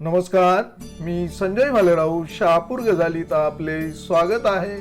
नमस्कार मी संजय भालेराव शहापूर गजालीत आपले स्वागत आहे.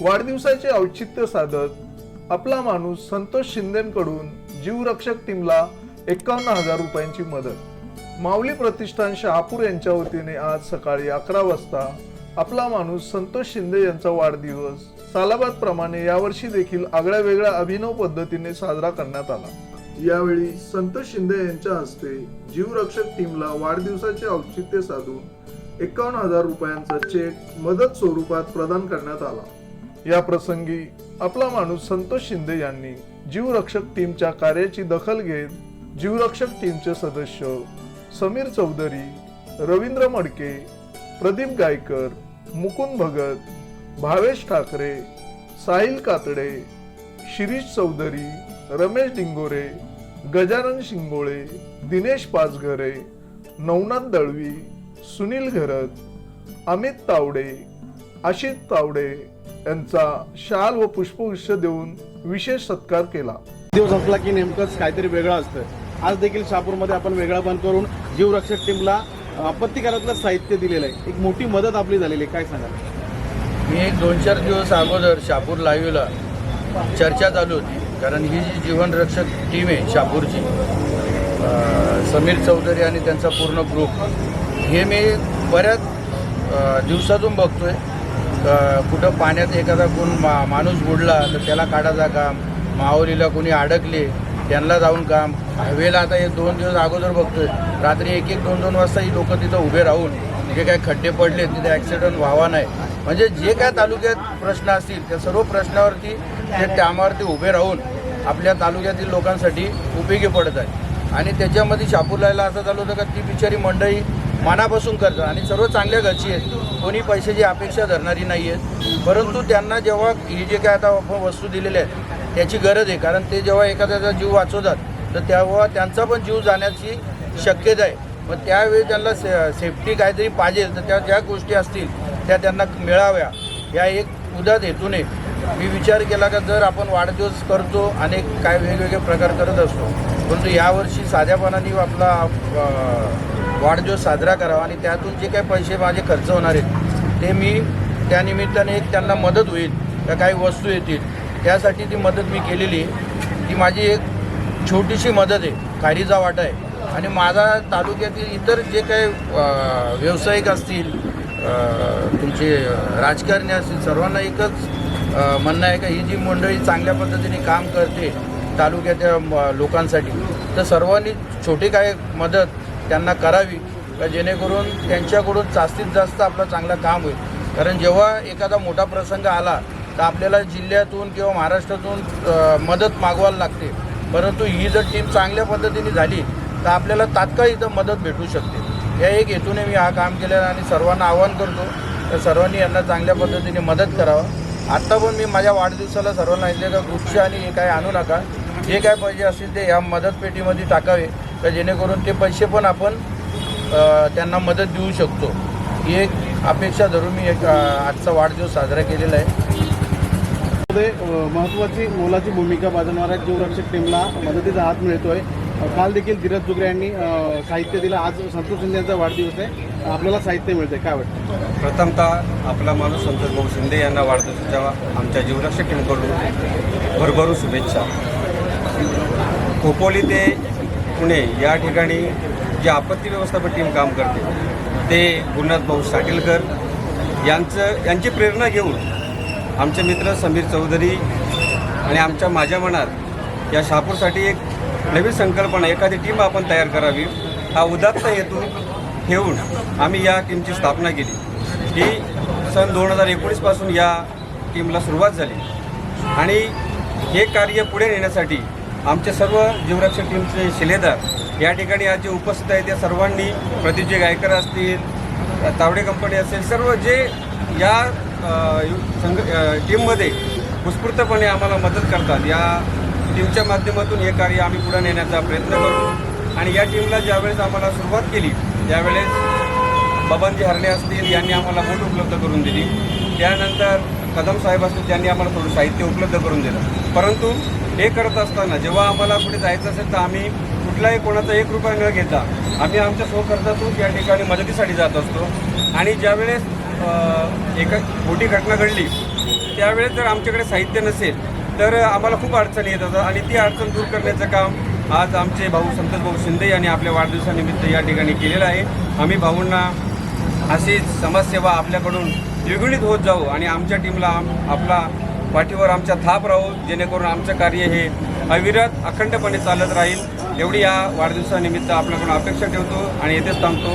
वाढदिवसाचे औचित्य साधत आपला माणूस संतोष शिंदेकडून जीवरक्षक टीमला एकावन्न हजार रुपयांची मदत. माऊली प्रतिष्ठान शहापूर यांच्या वतीने आज सकाळी अकरा वाजता आपला माणूस संतोष शिंदे यांचा वाढदिवस सालाबादप्रमाणे यावर्षी देखील आगळ्या वेगळ्या अभिनव पद्धतीने साजरा करण्यात आला. यावेळी संतोष शिंदे यांच्या हस्ते जीवरक्षक टीमला वाढदिवसाचे औचित्य साधून एकावन्न हजार रुपयांचा चेक मदत स्वरूपात प्रदान करण्यात आला. या प्रसंगी आपला माणूस संतोष शिंदे यांनी जीवरक्षक टीमच्या कार्याची दखल घेत जीवरक्षक टीमचे सदस्य समीर चौधरी रवींद्र मडके प्रदीप गायकर मुकुंद भगत भावेश ठाकरे साहिल कातडे शिरीष चौधरी रमेश डिंगोरे गजानन शिंगोळे दिनेश पाचघरे नवनाथ दळवी सुनील घरत अमित तावडे आशित तावडे यांचा शाल व पुष्पगुच्छ देऊन विशेष सत्कार केला. दिवस असला की नेमकंच काहीतरी वेगळं असतं. आज देखील शहापूरमध्ये आपण वेगळा बंद करून जीवरक्षक टीमला आपत्तिकालातलं साहित्य दिलेलं आहे. एक मोठी मदत आपली झालेली आहे. काय सांगाल? मी एक दोन चार दिवस अगोदर शापूर लाईव्हला चर्चा चालू होती. कारण ही जी जीवनरक्षक टीम आहे शापूरची समीर चौधरी आणि त्यांचा पूर्ण ग्रुप हे मी बऱ्याच दिवसातून बघतोय. आहे कुठं पाण्यात एखादा कोण मा माणूस बुडला तर त्याला काढायचा काम माहुलीला कोणी अडकले त्यांना जाऊन काम. हायवेला आता हे दोन दिवस अगोदर बघतोय. रात्री एक एक दोन दोन वाजता ही लोक तिथं उभे राहून जे काय खड्डे पडले तिथे ॲक्सिडेंट व्हावा नाही. म्हणजे जे काय तालुक्यात प्रश्न असतील त्या सर्व प्रश्नावरती ते त्यामावरती उभे राहून आपल्या तालुक्यातील लोकांसाठी उपयोगी पडत आहे आणि त्याच्यामध्ये शापूरलायला असं चालू होतं का ती बिचारी मंडळी मनापासून करतात. आणि सर्व चांगल्या घरची आहेत. कोणी पैशाची अपेक्षा धरणारी नाही आहेत परंतु त्यांना जेव्हा ही जे काय आता आपण वस्तू दिलेल्या आहेत त्याची गरज आहे. कारण ते जेव्हा एखाद्याचा जीव वाचवतात तर तेव्हा त्यांचा पण जीव जाण्याची शक्यता आहे. मग त्यावेळी त्यांना से सेफ्टी काहीतरी पाहिजे तर त्या ज्या गोष्टी असतील त्या त्यांना मिळाव्या. या एक उदात हेतूने मी विचार केला का जर आपण वाढदिवस करतो आणि काय वेगवेगळे प्रकार करत असतो परंतु यावर्षी साध्यापणाने आपला वाढदिवस साजरा करावा आणि त्यातून जे काही पैसे माझे खर्च होणार आहेत ते मी त्यानिमित्ताने एक त्यांना मदत होईल त्या काही वस्तू येतील त्यासाठी ती मदत मी केलेली आहे ती माझी एक छोटीशी मदत आहे खारीचा वाटा आहे. आणि माझा तालुक्यातील इतर जे काही व्यावसायिक असतील तुमचे राजकारणी असतील सर्वांना एकच म्हणणं आहे का ही जी मंडळी चांगल्या पद्धतीने काम करते तालुक्याच्या म- लोकांसाठी तर सर्वांनी छोटी काय मदत त्यांना करावी का जेणेकरून त्यांच्याकडून जास्तीत जास्त आपलं चांगलं काम होईल. कारण जेव्हा एखादा मोठा प्रसंग आला तर आपल्याला जिल्ह्यातून किंवा महाराष्ट्रातून मदत मागवायला लागते. परंतु ही जर टीम चांगल्या पद्धतीने झाली तर आपल्याला तात्काळ इथं मदत भेटू शकते. या एक हेतूने मी हा काम केलं आणि सर्वांना आवाहन करतो तर सर्वांनी यांना चांगल्या पद्धतीने मदत करावं. आत्ता पण मी माझ्या वाढदिवसाला सर्वांना इथले का वृक्ष आणि हे काय आणू नका. जे काय पैसे असतील ते या मदत पेटीमध्ये टाकावे तर जेणेकरून ते पैसे पण आपण त्यांना मदत देऊ शकतो. ही एक अपेक्षा धरून मी एक आजचा वाढदिवस साजरा केलेला आहे. मध्ये महत्वाची महत्त्वाची मोलाची भूमिका बजावणाऱ्या जीवरक्षक टीमला मदतीचा हात मिळतोय. काल देखील धीरज जुगरे यांनी साहित्य दिलं. आज संतोष शिंदे यांचा वाढदिवस आहे. आपल्याला साहित्य मिळते काय वाटतं? प्रथमतः आपला माणूस संतोष भाऊ शिंदे यांना वाढदिवसाच्या आमच्या जीवरक्षक टीमकडून भरभरून शुभेच्छा. खोपोली ते पुणे या ठिकाणी जी आपत्ती व्यवस्थापन टीम काम करते ते गुरुनाथ भाऊ साटेलकर यांचं यांची प्रेरणा घेऊन आमचे मित्र समीर चौधरी आणि आमच्या माझ्या मनात या शहापूरसाठी एक नवीन संकल्पना एखादी टीम आपण तयार करावी हा उदात्त हेतू ठेवून आम्ही या टीमची स्थापना केली. ही सन दोन हजार एकोणीसपासून या टीमला सुरुवात झाली. आणि हे कार्य पुढे नेण्यासाठी आमचे सर्व जीवरक्षक टीमचे शिलेदार या ठिकाणी आज जे उपस्थित आहेत त्या सर्वांनी प्रतिजय गायकर असतील तावडे कंपनी असेल सर्व जे या संघ टीममध्ये उत्स्फूर्तपणे आम्हाला मदत करतात. या टीमच्या माध्यमातून हे कार्य आम्ही पुढे नेण्याचा प्रयत्न करू आणि या टीमला ज्यावेळेस आम्हाला सुरुवात केली त्यावेळेस बबनजी हरणे असतील यांनी आम्हाला बोट उपलब्ध करून दिली. त्यानंतर कदम साहेब असतील त्यांनी आम्हाला थोडं साहित्य उपलब्ध करून दिलं. परंतु हे करत असताना जेव्हा आम्हाला कुठे जायचं असेल तर आम्ही कुठलाही कोणाचा एक रुपया न घेता आम्ही आमच्या स्वखर्चातून या ठिकाणी मदतीसाठी जात असतो. आणि ज्यावेळेस एक मोठी घटना घडली. त्यावेळेस जर आमच्याकडे साहित्य नसेल तर आम्हाला खूप अडचणी येतात आणि ती अडचण दूर करण्याचं काम आज आमचे भाऊ संतोष भाऊ शिंदे यांनी आपल्या वाढदिवसानिमित्त या ठिकाणी केलेलं आहे. आम्ही भाऊंना अशीच समाजसेवा आपल्याकडून द्विगुणित होत जाऊ आणि आमच्या टीमला आम- आपला पाठीवर आमच्या थाप राहू जेणेकरून आमचं कार्य हे अविरत अखंडपणे चालत राहील. एवढी या वाढदिवसानिमित्त आपल्याकडून अपेक्षा ठेवतो आणि येथेच थांबतो.